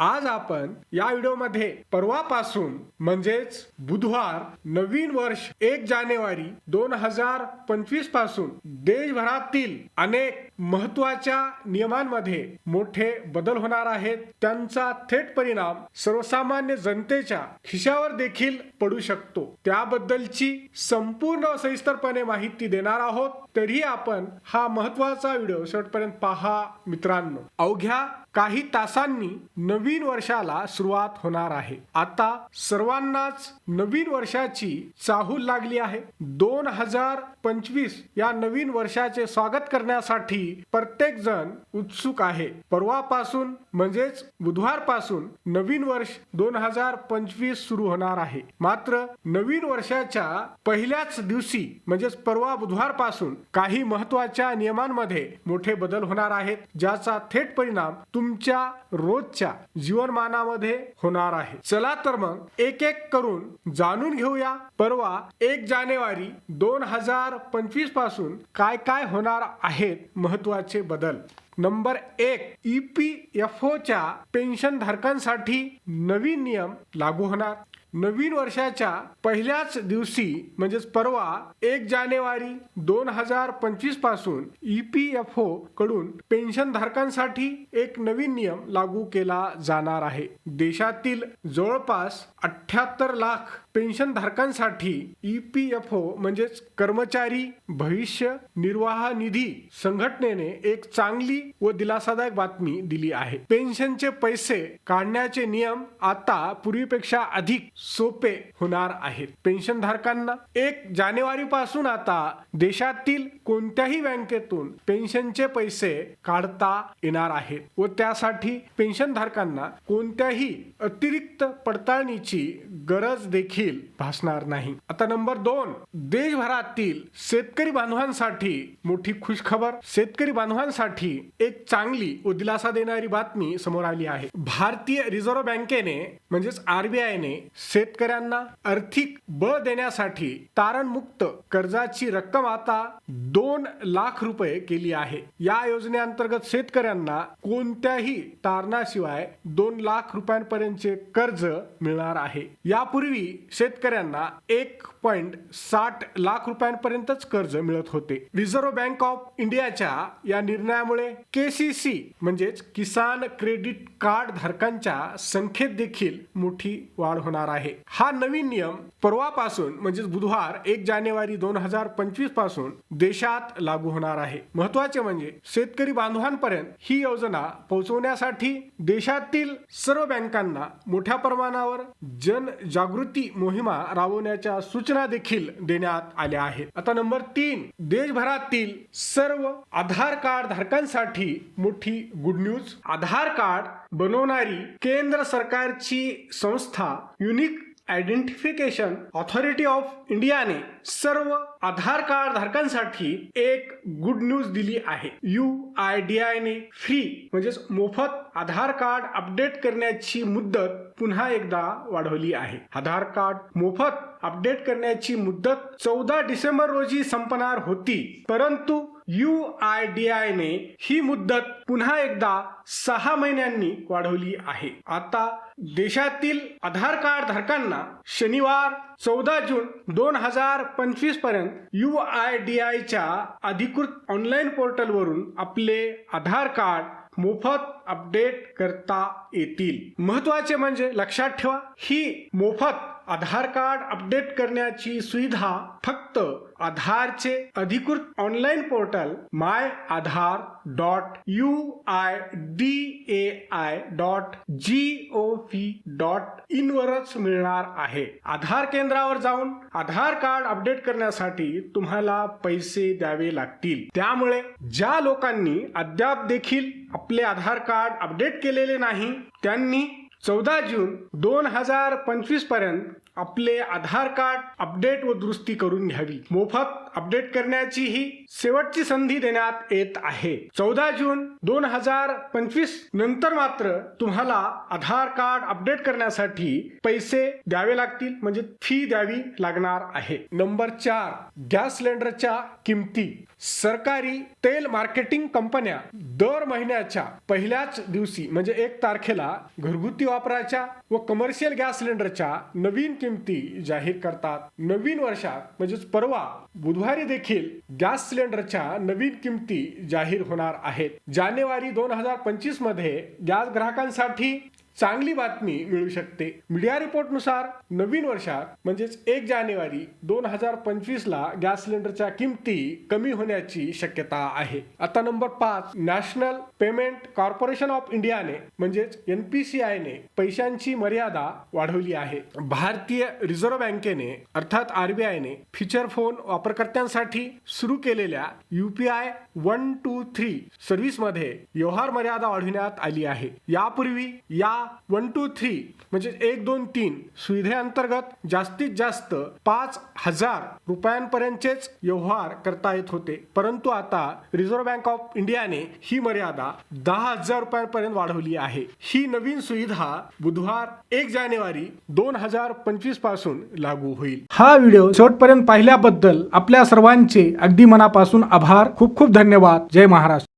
आज आपण या व्हिडिओमध्ये परवापासून म्हणजेच बुधवार नवीन वर्ष एक जानेवारी दोन हजार पंचवीसपासून देशभरातील अनेक महत्त्वाच्या नियमांमध्ये मोठे बदल होणार आहेत. त्यांचा थेट परिणाम सर्वसामान्य जनतेच्या खिशावर देखील पडू शकतो. त्याबद्दलची संपूर्ण सविस्तरपणे माहिती देणार आहोत. तरी आपण हा महत्त्वाचा व्हिडिओ शेवटपर्यंत पहा मित्रांनो. अवघ्या काही तासांनी नवीन वर्षाला सुरुवात होणार आहे. आता सर्वांनाच नवीन वर्षाची चाहूल लागली आहे. दोन हजार पंचवीस या नवीन वर्षाचे स्वागत करण्यासाठी प्रत्येक जण उत्सुक आहे. परवापासून म्हणजेच बुधवारपासून नवीन वर्ष दोन हजार पंचवीस सुरू होणार आहे. मात्र नवीन वर्षाच्या पहिल्याच दिवशी म्हणजेच परवा बुधवारपासून काही महत्त्वाच्या नियमांमध्ये मोठे बदल होणार आहेत ज्याचा थेट परिणाम तुमच्या रोजच्या जीवनमानामध्ये होणार आहे. चला तर मग एक एक करून जाणून घेऊया परवा एक जानेवारी दोन हजार पंचवीसपासून काय काय होणार आहेत महत्त्वाचे बदल. नंबर एक ई पी एफ ओच्या पेन्शन धारकांसाठी नवीन नियम लागू होणार. नवीन वर्षाच्या पहिल्याच दिवशी म्हणजेच परवा एक जानेवारी दोन हजार पंचवीसपासून ई पी एफ ओ कडून पेन्शन धारकांसाठी एक नवीन नियम लागू केला जाणार आहे. देशातील जवळपास अठ्याहत्तर लाख पेन्शन धारकांसाठी ई पी एफ ओ म्हणजेच कर्मचारी भविष्य निर्वाह निधी संघटनेने एक चांगली व दिलासादायक बातमी दिली आहे. पेन्शनचे पैसे काढण्याचे नियम आता पूर्वीपेक्षा अधिक सोपे होणार आहेत. पेन्शन धारकांना एक जानेवारी पासून आता देशातील कोणत्याही बँकेतून पेन्शनचे पैसे काढता येणार आहेत व त्यासाठी पेन्शन धारकांना कोणत्याही अतिरिक्त पडताळणीची गरज देखील भासणार नाही. आता नंबर दोन देशभरातील शेतकरी बांधवांसाठी मोठी खुशखबर. शेतकरी बांधवांसाठी एक चांगली व दिलासा देणारी बातमी समोर आली आहे. भारतीय रिझर्व्ह बँकेने म्हणजेच आरबीआयने शेतकऱ्यांना आर्थिक बळ देण्यासाठी तारणमुक्त कर्जाची रक्कम आता दोन लाख रुपये केली आहे. या योजनेअंतर्गत शेतकऱ्यांना कोणत्याही तारणाशिवाय दोन लाख रुपयांपर्यंतचे कर्ज मिळणार आहे. यापूर्वी शेतकऱ्यांना एक पॉइंट साठ लाख रुपयांपर्यंतच कर्ज मिळत होते. रिझर्व्ह बँक ऑफ इंडियाच्या या निर्णयामुळे केसीसी म्हणजेच किसान क्रेडिट कार्ड धारकांच्या संख्येत देखील मोठी वाढ होणार आहे. हा नवीन नियम परवापासून म्हणजेच बुधवार एक जानेवारी दोन हजार पंचवीसपासून देशात लागू होणार आहे. महत्त्वाचे म्हणजे शेतकरी बांधवांपर्यंत ही योजना पोहोचवण्यासाठी देशातील सर्व बँकांना मोठ्या प्रमाणावर जनजागृती मोहिमा राबवण्याच्या सूचना देखील देण्यात आल्या आहेत. आता नंबर तीन देशभरातील सर्व आधार कार्ड धारकांसाठी मोठी गुड न्यूज आधार कार्ड बनवणारी केंद्र सरकारची संस्था युनिक आयडेंटिफिकेशन ऑथॉरिटी ऑफ इंडियाने सर्व आधार कार्ड धारकांसाठी एक गुड न्यूज दिली आहे. यू आय डी आय ने फ्री म्हणजेच मोफत आधार कार्ड अपडेट करण्याची मुदत पुन्हा एकदा वाढवली आहे. आधार कार्ड मोफत अपडेट करण्याची मुदत चौदा डिसेंबर रोजी संपणार होती. परंतु यू आय डी आय ने ही मुदत पुन्हा एकदा सहा महिन्यांनी वाढवली आहे. आता देशातील आधार कार्ड धारकांना शनिवार चौदा जून दोन हजार पंचवीसपर्यंत यू आय डी आयच्या अधिकृत ऑनलाईन पोर्टलवरून आपले आधार कार्ड मोफत अपडेट करता येतील. महत्त्वाचे म्हणजे लक्षात ठेवा ही मोफत आधार कार्ड अपडेट करण्याची सुविधा फक्त आधारचे अधिकृत online portal my Aadhaar dot U I D A I dot G O V dot in वरच मिळणार आहे. आधार केंद्रावर जाऊन आधार कार्ड अपडेट करण्यासाठी तुम्हाला पैसे द्यावे लागतील. त्यामुळे ज्या लोकांनी अद्याप देखील आपले आधार कार्ड अपडेट केलेले नाही त्यांनी चौदा जून दोन हजार पंचवीसपर्यंत आपले आधार कार्ड अपडेट व दुरुस्ती करून घ्यावी. मोफत अपडेट करण्याची ही शेवटची संधी देण्यात येत आहे. चौदा जून दोन हजार पंचवीस नंतर मात्र तुम्हाला आधार कार्ड अपडेट करण्यासाठी पैसे द्यावे लागतील म्हणजे फी द्यावी लागणार आहे. नंबर चार गॅस सिलेंडरच्या किमती. सरकारी तेल मार्केटिंग कंपन्या दर महिन्याच्या पहिल्याच दिवशी म्हणजे एक तारखेला घरगुती वापराच्या व कमर्शियल गॅस सिलेंडरच्या नवीन किमती जाहीर करतात. नवीन वर्षात म्हणजेच परवा बुधवारी देखील गॅस सिलेंडरच्या नवीन किमती जाहीर होणार आहेत. जानेवारी दोन हजार पंचवीसमध्ये गॅस ग्राहकांसाठी चांगली बातमी मिळू शकते. मीडिया रिपोर्टनुसार नवीन वर्षात म्हणजेच एक जानेवारी दोन हजार पंचवीस ला गॅस सिलेंडरच्या किमती कमी होण्याची शक्यता आहे. आता नंबर पाच नॅशनल पेमेंट कॉर्पोरेशन ऑफ इंडियाने म्हणजेच एनपीसीआय ने पैशांची मर्यादा वाढवली आहे. भारतीय रिझर्व्ह बँकेने अर्थात आरबीआयने फीचर फोन वापरकर्त्यांसाठी सुरू केलेल्या युपीआय वन टू थ्री सर्व्हिसमध्ये व्यवहार मर्यादा वाढविण्यात आली आहे. यापूर्वी या वन टू थ्री म्हणजे एक दोन तीन सुविधेअंतर्गत जास्तीत जास्त पाच हजार रुपयांपर्यंतचेच व्यवहार करता येत होते. परंतु आता रिझर्व्ह बँक ऑफ इंडियाने ही मर्यादा दहा हजार रुपयांपर्यंत वाढवली आहे. ही नवीन सुविधा बुधवार एक जानेवारी दोन हजार पंचवीसपासून लागू होईल. हा व्हिडिओ शेवटपर्यंत पाहिल्याबद्दल आपल्या सर्वांचे अगदी मनापासून आभार. खूप खूप धन्यवाद. जय महाराष्ट्र.